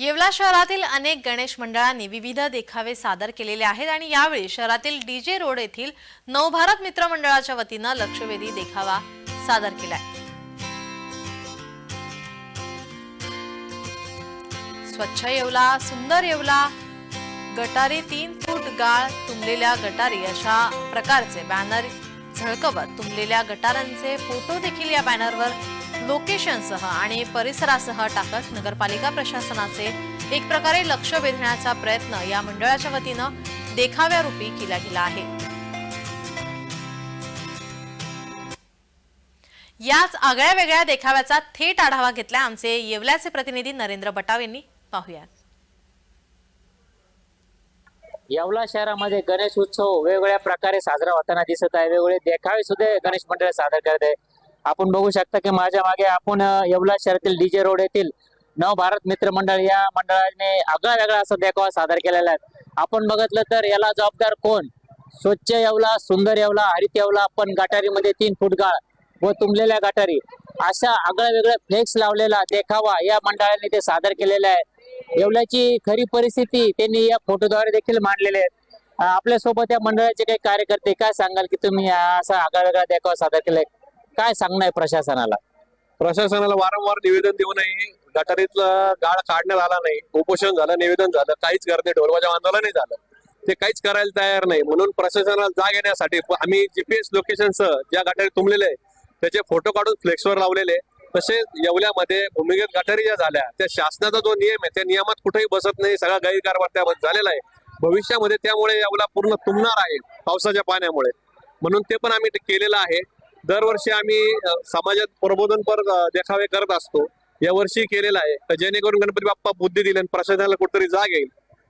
येवला शहरातील अनेक गणेश मंडळांनी विविध देखावे सादर केलेले आहेत आणि यावेळी शहरातील डीजे रोड येथील नवभारत मित्र मंडळाच्या वतीनं लक्षवेधी देखावा सादर केलाय. स्वच्छ येवला सुंदर येवला गटारी तीन फूट गाळ तुंबलेल्या गटारी अशा प्रकारचे बॅनर झळकवत तुंबलेल्या गटारांचे फोटो देखील या बॅनरवर लोकेशनसह आणि परिसरासह टाकत नगरपालिका प्रशासनाचे एक प्रकारे लक्ष वेधण्याचा प्रयत्न या मंडळाच्या वतीनं देखाव्यारूपी केला गेला आहे. याच आगळ्या वेगळ्या देखाव्याचा थेट आढावा घेतला आमचे येवल्याचे प्रतिनिधी नरेंद्र बटाव यांनी. पाहुयात. येवला शहरामध्ये गणेश उत्सव वेगवेगळ्या प्रकारे साजरा होताना दिसत आहे. वेगवेगळे देखावे सुद्धा गणेश मंडळ सादर करत आहे. आपण बघू शकता की माझ्या मागे आपण येवला शहरातील डीजे रोड येथील नव भारत मित्र मंडळ या मंडळाने आगळा वेगळा असा देखावा सादर केलेला आहे. आपण बघितलं तर याला जबाबदार कोण? स्वच्छ येवला सुंदर येवला हरित येवला पण गटारीमध्ये तीन फूट गाळ व तुंबलेल्या गटारी. अशा आगळ्या वेगळ्या फ्लेक्स लावलेला देखावा या मंडळाने ते सादर केलेला आहे. येवल्याची खरी परिस्थिती त्यांनी या फोटोद्वारे देखील मांडलेले आहेत आपल्या आपल्यासोबत या मंडळाचे काही कार्यकर्ते काय सांगाल की तुम्ही असा आगळा वेगळा देखावा सादर केलाय? काय सांगणं आहे प्रशासनाला? प्रशासनाला वारंवार निवेदन देऊनही गटारीतला गाळ काढण्यात आला नाही. उपोषण झालं निवेदन झालं. काहीच करत नाही ढोलवाच्या आंदोलन नाही झालं. ते काहीच करायला तयार नाही. म्हणून प्रशासनाला जाग येण्यासाठी आम्ही जीपीएस लोकेशनसह ज्या गटारी तुंबलेले आहे त्याचे फोटो काढून फ्लेक्सवर लावलेले तसेच येवल्यामध्ये भूमिगत गटारी ज्या झाल्या त्या शासनाचा जो नियम आहे त्या नियमात कुठेही बसत नाही. सगळा गैरकारभार त्यामध्ये झालेला आहे. भविष्यामध्ये त्यामुळे येवला पूर्ण तुंबणार आहे पावसाच्या पाण्यामुळे. म्हणून ते पण आम्ही ते केलेलं आहे. दरवर्षी आम्ही समाजात प्रबोधनपर देखावे करत असतो. या वर्षी केलेला आहे. तर जेणेकरून गणपती बाप्पा बुद्धी दिली आणि प्रशासनाला कुठेतरी जाग येईल.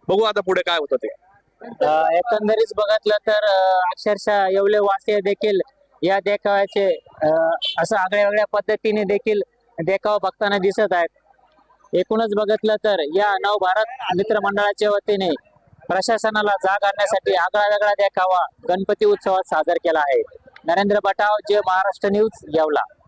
बघू आता पुढे काय होतं ते. एकंदरीत बघितलं तर अक्षरशः येवले वासिय देखील या देखाव्याचे अं, असं आगळ्या वेगळ्या पद्धतीने देखील देखाव बघताना दिसत आहेत. एकूणच बघितलं तर या नवभारत मित्र मंडळाच्या वतीने प्रशासनाला जाग आणण्यासाठी आगळा वेगळा देखावा गणपती उत्सवात सादर केला आहे. नरेंद्र बटाव जे महाराष्ट्र न्यूज येवला.